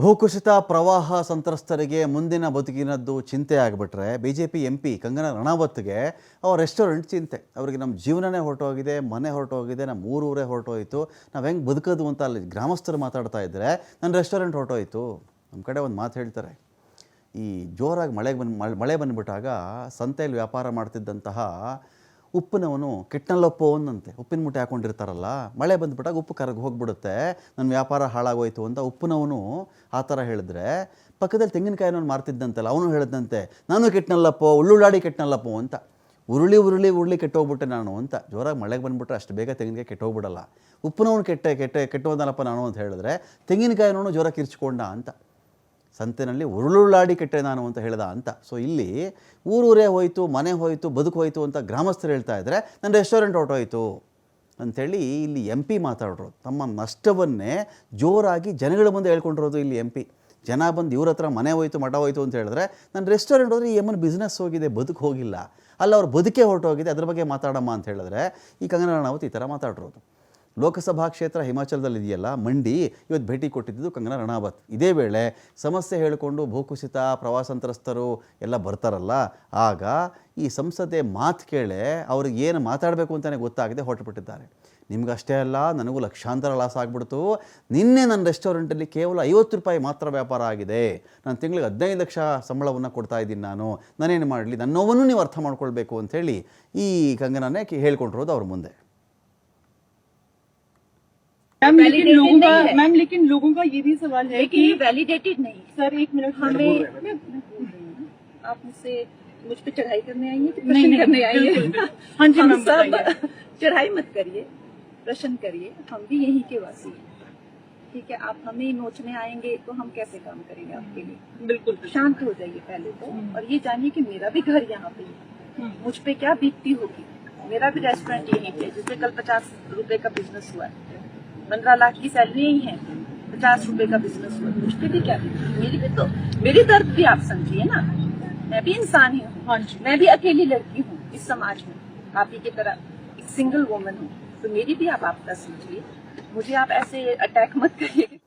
ಭೂಕುಸಿತ ಪ್ರವಾಹ ಸಂತ್ರಸ್ತರಿಗೆ ಮುಂದಿನ ಬದುಕಿನದ್ದು ಚಿಂತೆ ಆಗಿಬಿಟ್ರೆ B J P M P Kangana ರಣಾವತ್ಗೆ ಅವ್ರ ರೆಸ್ಟೋರೆಂಟ್ ಚಿಂತೆ. ಅವರಿಗೆ ನಮ್ಮ ಜೀವನನೇ ಹೊರಟೋಗಿದೆ, ಮನೆ ಹೊರಟೋಗಿದೆ, ನಮ್ಮ ಊರೂರೇ ಹೊರಟೋಯ್ತು. ನಾವು ಹೆಂಗೆ ಬದುಕೋದು ಅಂತ ಅಲ್ಲಿ ಗ್ರಾಮಸ್ಥರು ಮಾತಾಡ್ತಾ ಇದ್ದರೆ ನನ್ನ ರೆಸ್ಟೋರೆಂಟ್ ಹೊರಟೋಯ್ತು. ನಮ್ಮ ಕಡೆ ಒಂದು ಮಾತು ಹೇಳ್ತಾರೆ. ಈ ಜೋರಾಗಿ ಮಳೆಗೆ ಬಂದು, ಮಳೆ ಬಂದುಬಿಟ್ಟಾಗ ಸಂತೆಯಲ್ಲಿ ವ್ಯಾಪಾರ ಮಾಡ್ತಿದ್ದಂತಹ ಉಪ್ಪಿನವನು ಅಂದಂತೆ ಉಪ್ಪಿನ ಮುಟ್ಟೆ ಹಾಕೊಂಡಿರ್ತಾರಲ್ಲ, ಮಳೆ ಬಂದುಬಿಟ್ಟಾಗ ಉಪ್ಪು ಕರಗಿ ಹೋಗ್ಬಿಡುತ್ತೆ. ನನ್ನ ವ್ಯಾಪಾರ ಹಾಳಾಗೋಯ್ತು ಅಂತ ಉಪ್ಪಿನವನು ಆ ಥರ ಹೇಳಿದ್ರೆ, ಪಕ್ಕದಲ್ಲಿ ತೆಂಗಿನಕಾಯಿನವನು ಮಾರ್ತಿದ್ದಂತಲ್ಲ, ಅವನು ಹೇಳಿದಂತೆ ನಾನು ಕೆಟ್ಟನಲ್ಲಪ್ಪೋ, ಉಳ್ಳುಳ್ಳಾಡಿ ಕೆಟ್ಟನಲ್ಲಪ್ಪೋ ಅಂತ. ಉರುಳಿ ಉರುಳಿ ಉರುಳಿ ಕೆಟ್ಟೋಗ್ಬಿಟ್ಟೆ ನಾನು ಅಂತ. ಜೋರಾಗಿ ಮಳೆಗೆ ಬಂದುಬಿಟ್ರೆ ಅಷ್ಟು ಬೇಗ ತೆಂಗಿನಕಾಯಿ ಕೆಟ್ಟೋಗ್ಬಿಡಲ್ಲ. ಉಪ್ಪಿನವನು ಕೆಟ್ಟ ಕೆಟ್ಟ, ಕೆಟ್ಟೋದಲ್ಲಪ್ಪ ನಾನು ಅಂತ ಹೇಳಿದ್ರೆ ತೆಂಗಿನಕಾಯಿನವನು ಜೋರಾಗಿ ಕಿರ್ಚ್ಕೊಂಡ ಅಂತ. ಸಂತೆನಲ್ಲಿ ಉರುಳುಳ್ಳಾಡಿ ಕೆಟ್ಟೆ ನಾನು ಅಂತ ಹೇಳಿದ ಅಂತ. ಸೊ ಇಲ್ಲಿ ಊರೂರೇ ಹೋಯಿತು, ಮನೆ ಹೋಯಿತು, ಬದುಕು ಹೋಯಿತು ಅಂತ ಗ್ರಾಮಸ್ಥರು ಹೇಳ್ತಾ ಇದ್ದರೆ ನನ್ನ ರೆಸ್ಟೋರೆಂಟ್ ಹೊರಟೋಯಿತು ಅಂಥೇಳಿ ಇಲ್ಲಿ ಎಂ ಪಿ ಮಾತಾಡೋರು. ತಮ್ಮ ನಷ್ಟವನ್ನೇ ಜೋರಾಗಿ ಜನಗಳ ಮುಂದೆ ಹೇಳ್ಕೊಂಡಿರೋದು ಇಲ್ಲಿ ಎಂ ಪಿ ಜನ ಬಂದು ಇವ್ರ ಹತ್ರ ಮನೆ ಹೋಯಿತು, ಮಠ ಹೋಯಿತು ಅಂತ ಹೇಳಿದ್ರೆ ನನ್ನ ರೆಸ್ಟೋರೆಂಟ್ ಹೋದರೆ ಈ ಎಮ್ಮನ ಬಿಸ್ನೆಸ್ ಹೋಗಿದೆ, ಬದುಕು ಹೋಗಿಲ್ಲ. ಅಲ್ಲ, ಅವ್ರ ಬದುಕೇ ಹೊರಟೋಗಿದೆ, ಅದ್ರ ಬಗ್ಗೆ ಮಾತಾಡಮ್ಮ ಅಂತ ಹೇಳಿದ್ರೆ, ಈ ಕಂಗನ ರಾಣಾವತ್ ಈ ಥರ ಮಾತಾಡಿರೋದು. ಲೋಕಸಭಾ ಕ್ಷೇತ್ರ ಹಿಮಾಚಲದಲ್ಲಿ ಇದೆಯಲ್ಲ ಮಂಡಿ ಇವತ್ತು ಭೇಟಿ ಕೊಟ್ಟಿದ್ದು ಕಂಗನಾ ರಣಾವತ್. ಇದೇ ವೇಳೆ ಸಮಸ್ಯೆ ಹೇಳಿಕೊಂಡು ಭೂಕುಸಿತ ಪ್ರವಾಸಂತ್ರಸ್ತರು ಎಲ್ಲ ಬರ್ತಾರಲ್ಲ, ಆಗ ಈ ಸಂಸದೆ ಮಾತು ಕೇಳೆ ಅವ್ರಿಗೆ ಏನು ಮಾತಾಡಬೇಕು ಅಂತಲೇ ಗೊತ್ತಾಗದೆ ಹೊರಟುಬಿಟ್ಟಿದ್ದಾರೆ. ನಿಮಗಷ್ಟೇ ಅಲ್ಲ, ನನಗೂ ಲಕ್ಷಾಂತರ ಲಾಸ್ ಆಗಿಬಿಡ್ತು. ನಿನ್ನೆ ನನ್ನ ರೆಸ್ಟೋರೆಂಟಲ್ಲಿ ಕೇವಲ ಐವತ್ತು ರೂಪಾಯಿ ಮಾತ್ರ ವ್ಯಾಪಾರ ಆಗಿದೆ. ನಾನು ತಿಂಗಳಿಗೆ ಹದಿನೈದು ಲಕ್ಷ ಸಂಬಳವನ್ನು ಕೊಡ್ತಾ ಇದ್ದೀನಿ ನಾನು. ನಾನೇನು ಮಾಡಲಿ? ನನ್ನೋವನ್ನು ನೀವು ಅರ್ಥ ಮಾಡ್ಕೊಳ್ಬೇಕು ಅಂಥೇಳಿ ಈ ಕಂಗನಾನೇ ಹೇಳ್ಕೊಂಡಿರೋದು ಅವ್ರ ಮುಂದೆ. मैम लेकिन लोगों का मैम लेकिन लोगों का ये भी सवाल है कि वैलिडेटेड नहीं सर एक मिनट हमें आप मुझसे मुझ पे चढ़ाई करने आई है कि नहीं, प्रश्न करने आई है हाँ जी, हम मैम, सब चढ़ाई मत करिए प्रश्न करिए हम भी यहीं के वासी हैं। ठीक है आप हमें नोचने आएँगे तो हम कैसे काम करेंगे आपके लिए? बिल्कुल शांत हो जाइए पहले तो और ये जानिए कि मेरा भी घर यहाँ पे है। मुझ पे क्या बीतती होगी? मेरा भी रेस्टोरेंट यहीं पे जिसमें कल पचास रुपए का बिज़नेस हुआ है। पंद्रह लाख की सैलरी ही है। पचास रुपए का बिज़नेस हुआ। है मुझ पर भी क्या मेरी भी तो मेरी दर्द भी आप समझिए ना। मैं भी इंसान ही हूँ। हाँ मैं भी अकेली लड़की हूँ इस समाज में। आप ही की तरह एक सिंगल वुमन हूँ। तो मेरी भी आप आपका समझिए। मुझे आप ऐसे अटैक मत करिए।